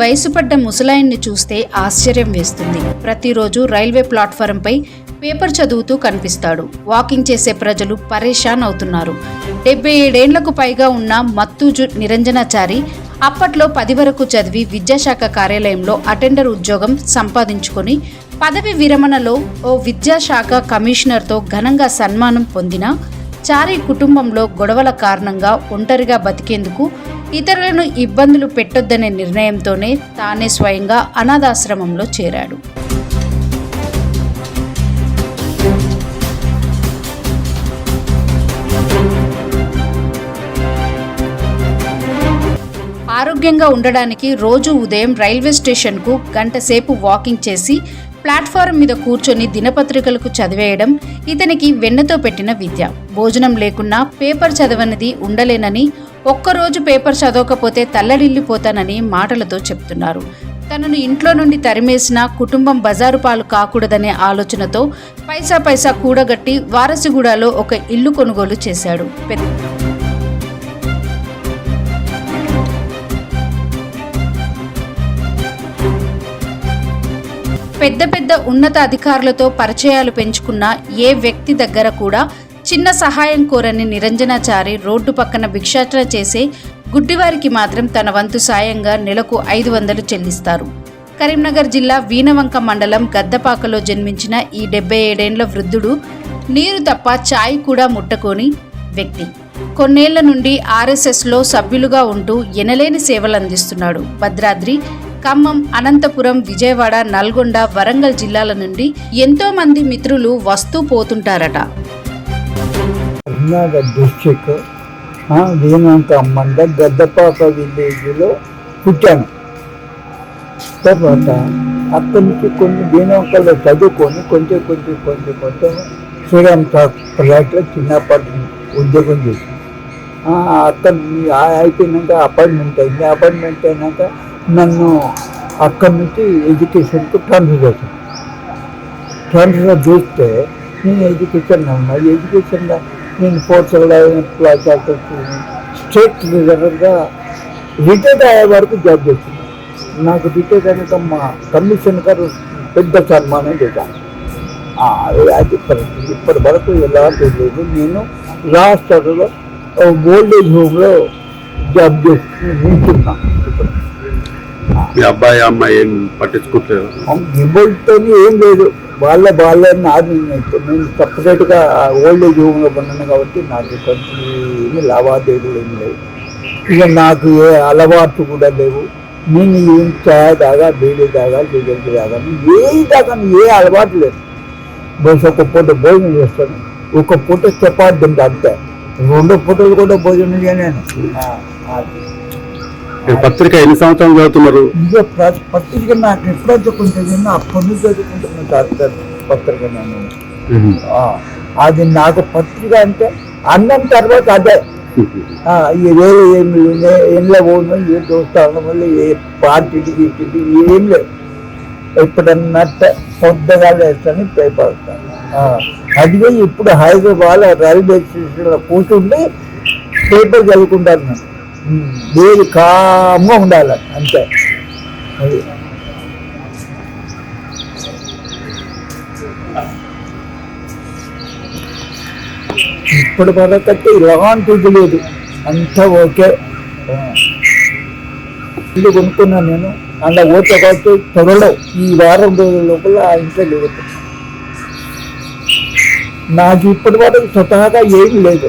వయసు పడ్డ ముసలాయన్ని చూస్తే ఆశ్చర్యం వేస్తుంది. ప్రతిరోజు రైల్వే ప్లాట్ఫారంపై పేపర్ చదువుతూ కనిపిస్తాడు. వాకింగ్ చేసే ప్రజలు పరేషాన్ అవుతున్నారు. డెబ్బై ఏడేండ్లకు పైగా ఉన్న మత్తుజు నిరంజనాచారి అప్పట్లో పది వరకు చదివి విద్యాశాఖ కార్యాలయంలో అటెండర్ ఉద్యోగం సంపాదించుకొని పదవి విరమణలో ఓ విద్యాశాఖ కమిషనర్తో ఘనంగా సన్మానం పొందిన చారి కుటుంబంలో గొడవల కారణంగా ఒంటరిగా బతికేందుకు ఇతరులను ఇబ్బందులు పెట్టొద్దనే నిర్ణయంతోనే తానే స్వయంగా అనాథాశ్రమంలో చేరాడు. ఆరోగ్యంగా ఉండడానికి రోజు ఉదయం రైల్వే స్టేషన్కు గంట సేపు వాకింగ్ చేసి ప్లాట్ఫారం మీద కూర్చొని దినపత్రికలకు చదివేయడం ఇతనికి వెన్నతో పెట్టిన విద్య. భోజనం లేకున్నా పేపర్ చదవనిది ఉండలేనని ఒక్కరోజు పేపర్ చదవకపోతే తల్లడిల్లిపోతానని మాటలతో చెప్తున్నారు. తనను ఇంట్లో నుండి తరిమేసిన కుటుంబం బజారు పాలు కాకూడదనే ఆలోచనతో పైసా పైసా కూడగట్టి వారసిగూడలో ఒక ఇల్లు కొనుగోలు చేశాడు. పెద్ద పెద్ద ఉన్నత అధికారులతో పరిచయాలు పెంచుకున్న ఏ వ్యక్తి దగ్గర కూడా చిన్న సహాయం కోరని నిరంజనాచారి రోడ్డు పక్కన భిక్షాటన చేసే గుడ్డివారికి మాత్రం తన వంతు సాయంగా నెలకు ఐదు వందలు చెల్లిస్తారు. కరీంనగర్ జిల్లా వీణవంక మండలం గద్దపాకలో జన్మించిన ఈ డెబ్బై ఏడేండ్ల వృద్ధుడు నీరు తప్ప ఛాయ్ కూడా ముట్టకోని వ్యక్తి. కొన్నేళ్ళ నుండి ఆర్ఎస్ఎస్లో సభ్యులుగా ఉంటూ ఎనలేని సేవలు అందిస్తున్నాడు. భద్రాద్రి ఖమ్మం అనంతపురం విజయవాడ నల్గొండ వరంగల్ జిల్లాల నుండి ఎంతోమంది మిత్రులు వస్తూ పోతుంటారట. కరీంనగర్ డిస్టిక్ దీనంక మండల్ గద్దపాక విలేజ్లో పుట్టాను. తర్వాత అక్కడి నుంచి కొన్ని దీనంకల్లో చదువుకొని కొంచెం కొంచెం కొంచెం కొంచెం శ్రీరామ్ ఫ్లాట్లో చిన్నప్పటి ఉద్యోగం చేసి అక్కడ అయిపోయినాక అపాయింట్మెంట్ అయింది. అపాయింట్మెంట్ అయినాక నన్ను అక్కడి నుంచి ఎడ్యుకేషన్కి ట్రాన్స్ఫర్ చేశాను ట్రాన్స్ఫర్ చేస్తే నేను ఎడ్యుకేషన్ ఉన్నా. ఎడ్యుకేషన్లో నేను ఫోర్త్ క్లాస్ స్టేట్ రిజర్వర్గా రిటైర్డ్ అయ్యే వరకు జాబ్ చేస్తున్నాను నాకు రిటైర్డ్ అయినాక మా కమిషన్ గారు పెద్ద సన్మానం చేశాను ఆ, అది పరిస్థితి ఇప్పటి వరకు ఎలాంటి లేదు నేను రాష్ట్రంలో ఓల్డ్ ఏజ్ హోమ్లో జాబ్ చేస్తూ ఉంటున్నా ఇప్పుడు మీ అబ్బాయి అమ్మాయి ఏం పట్టించుకోవట్లేదు గిబ్బలతో ఏం లేదు. వాళ్ళ వాళ్ళ నాది. నేను సపరేట్గా ఓల్డ్ ఏజ్ హోమ్లో ఉన్నాను కాబట్టి నాకు కొంచెం ఏమి లావాదేవీలు ఏం లేవు. ఇక నాకు ఏ అలవాటు కూడా లేవు. నేను ఏం ఛాయ్ తాగా బీడీ దాగా సిగరెట్ దాగా ఏ దాకా ఏ అలవాటు లేదు. బహుశా ఒక పూట భోజనం చేస్తాను. ఒక పూట చపాతి తింటా అంతే. రెండు పూటలు కూడా భోజనం చేయలేను. పత్రిక ఎన్ని సంవత్సరాలు చదువుతున్నారు? పత్రిక నాకు కొంచెం తిన్నా అప్పటి నుంచి చదువుకుంటున్నాను డాక్టర్ పత్రిక నేను ఆ, అది నాకు పత్రిక అంటే అన్నం తర్వాత అదే. వేరే ఏం పోను ఏ దోస్తాను ఏ పార్టీకి గీటికి ఏం లేదు. ఎప్పుడన్నా పొద్దుగా వేస్తాను. పేపర్ అదిగే ఇప్పుడు హైదరాబాద్ రైల్వే స్టేషన్లో కూర్చుండి పేపర్ చదువుకుంటాను దేవుడు కామ్గా ఉండాలి అంతే. అది. ఇప్పుడు వరకైతే ఇలాంటిది లేదు అంతా ఓకే. ఇల్లు కొనుక్కున్నాను నేను అలా ఓకే కాబట్టి త్వరలో ఈ వారం రోజుల లోపల ఆ ఇంట్లో లేదు నాకు ఇప్పటి వరకు స్వతహాగా ఏం లేదు.